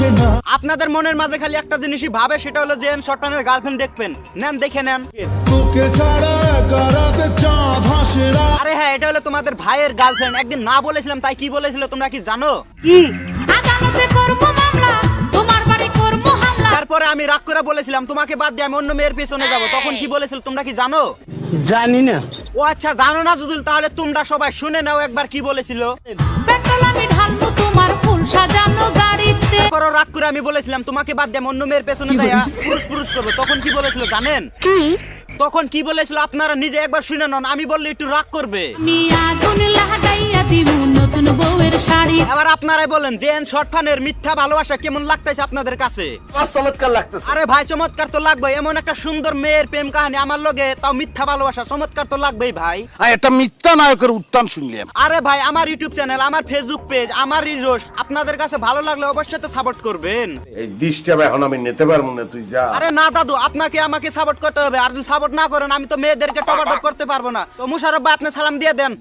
আসে না। আপনাদের মনের মাঝে খালি একটা জিনিসই ভাবে সেটা হলো যে গার্লফ্রেন্ড দেখবেন। নেন দেখে নেন। তোকে ছাড়া করাতে চাঁদ হাসে না। আরে হ্যাঁ এটা হলো তোমাদের ভাইয়ের গার্লফ্রেন্ড একদিন না বলেছিলাম তাই কি বলেছিল তোমরা কি জানো? আদালতে করব মামলা তোমার বাড়ি করব হামলা। তারপরে আমি রাগ করে বলেছিলাম তোমাকে বাদ দিয়ে আমি অন্য মেয়ের পেছনে যাব। তখন কি বলেছিল তোমরা কি জানো? জানি না। ও আচ্ছা জানো না যদুল তাহলে তোমরা সবাই শুনে নাও একবার কি বলেছিল। পেট্রোল আমি ঢালবো তোমার রাগ করে আমি বলেছিলাম তোমাকে বাদ দিয়ে অন্য মেয়ের পেছনে যাই পুরুষ পুরুষ করব। তখন কি বলেছিল জানেন? তখন কি বলেছিল আপনারা নিজে একবার শুনে নন আমি বললে একটু রাগ করবে। এবার আপনারাই বলেন যে শর্ট ফানের মিথ্যা ভালোবাসা কেমন লাগতেছে আপনাদের কাছে? চমৎকার লাগতেছে। আরে ভাই চমৎকার তো লাগবে এমন একটা সুন্দর মেয়ের প্রেম কাহিনী আমার লগে তাও মিথ্যা ভালোবাসা চমৎকার তো লাগবেই ভাই। আর একটা মিথ্যা নায়কের উত্থান শুনলাম। আরে ভাই আমার ইউটিউব চ্যানেল আমার ফেসবুক পেজ আমার আপনাদের কাছে ভালো লাগলে অবশ্যই তো সাপোর্ট করবেন। এই দৃষ্টি এখন আমি নিতে পারব না তুই যা। আরে না দাদু আপনাকে আমাকে সাপোর্ট করতে হবে। আর যদি সাপোর্ট না করেন আমি তো মেয়েদেরকে টপাটপ করতে পারব না। তো মুশারফ ভাই আপনি সালাম দিয়ে দেন।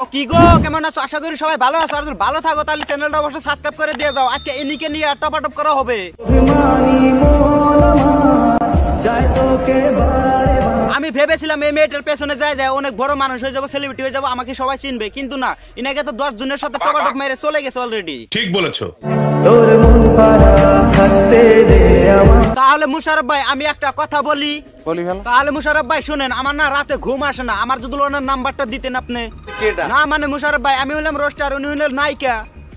ও, কি গো কেমন আছো? আশা করি সবাই ভালো আছো যদি ভালো থাকো, তাহলে চ্যানেলটা অবশ্যই সাবস্ক্রাইব করে দিয়ে যাও। আজকে এনিকে নিয়ে টপ আটপ করা হবে। ভেবেছিলাম এই মেয়েটার পেছনে যায় যায় অনেক বড় মানুষ হয়ে যাব সেলিব্রিটি হয়ে যাব আমাকে সবাই চিনবে। কিন্তু না ইনাকে তো দশ জনের সাথে টপাটপ মেরে চলে গেছে অলরেডি ঠিক বলেছ। তাহলে মুশারফ ভাই আমি একটা কথা বলি। বলি ভালো। তাহলে মুশারফ ভাই শুনেন আমার না রাতে ঘুম আসে না। আমার যদি ওনার নাম্বারটা দিতেন আপনি। কেডা? না মানে মুশারফ ভাই আমি হলাম রোস্টার উনি হলেন নায়িকা।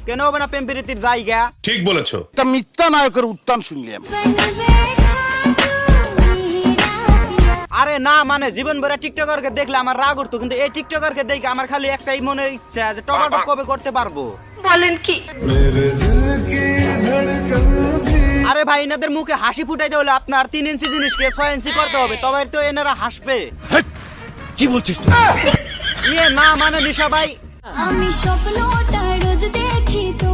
কেন হবে না প্রেম প্রীতির জায়গা? ঠিক বলেছ। একটা মিথ্যা নায়কের উত্থান শুনলাম না মানে জীবন ভরে টিকটকারকে দেখলে আমার রাগ উঠতো কিন্তু এই টিকটকারকে দেখে আমার খালি একটাই মনে ইচ্ছা যে টপাটপ কবে করতে পারব। বলেন কি? আরে ভাই এনাদের মুখে হাসি ফুটাইতে হলে আপনার তিন ইঞ্চি জিনিসকে ছয় ইঞ্চি করতে হবে তবে তো এনারা হাসবে। কি বলছিস তুই? ইয়ে না মানে নিশা ভাই। আমি স্বপ্নটা রোজ দেখি আরে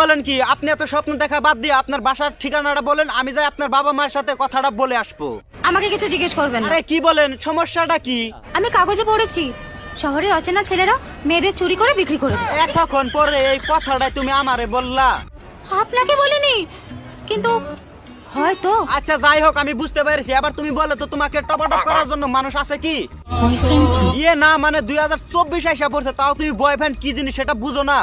বলেন কি আপনি এত স্বপ্ন দেখা বাদ দিয়ে আপনার বাসার ঠিকানাটা বলেন আমি যাই আপনার বাবা মায়ের সাথে কথাটা বলে আসব। আমাকে কিছু জিজ্ঞেস করবেন না। আরে কি বলেন সমস্যাটা কি? আমি কাগজে পড়েছি। শহরের অচেনা ছেলেরা মেয়েদের চুরি করে বিক্রি করে দেয়। এতক্ষণ পরে এই কথাটা তুমি আমারে বললা। আপনাকে বলিনি হয়তো আচ্ছা যাই হোক আমি বুঝতে পেরেছি। এবার তুমি বলো তো তোমাকে টপাটপ করার জন্য মানুষ আছে কি? ইয়ে না মানে দুই হাজার চব্বিশ আইসা পড়ছে তাও তুমি বয়ফ্রেন্ড কি জিনিস সেটা বুঝো না।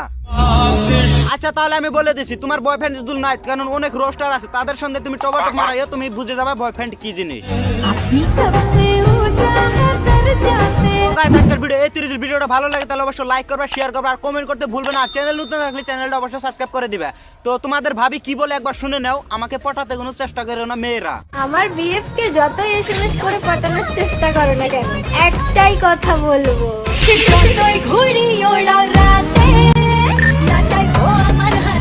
আচ্ছা তাহলে আমি বলে দিচ্ছি তোমার বয়ফ্রেন্ড যদি নাই কারণ অনেক রোস্টার আছে তাদের সঙ্গে তুমি টপাটপ মারাইও তুমি বুঝে যাবে বয়ফ্রেন্ড কি জিনিস। গাইস আজকের ভিডিও এই তিরিশ ভিডিওটা ভালো লাগে, তাহলে অবশ্যই লাইক করবে শেয়ার করবে আর কমেন্ট করতে ভুলবে না। আর চ্যানেল নতুন থাকলে চ্যানেলটা অবশ্যই সাবস্ক্রাইব করে দিবে। তো তোমাদের ভাবি কি বলে একবার শুনে নাও, আমাকে পটাতে কোনো চেষ্টা করে না মেয়েরা। আমার বিএফকে যত এসএমএস করে পাঠানোর চেষ্টা করো না কেন, একটাই কথা বলব যতই ঘুরি ওড়া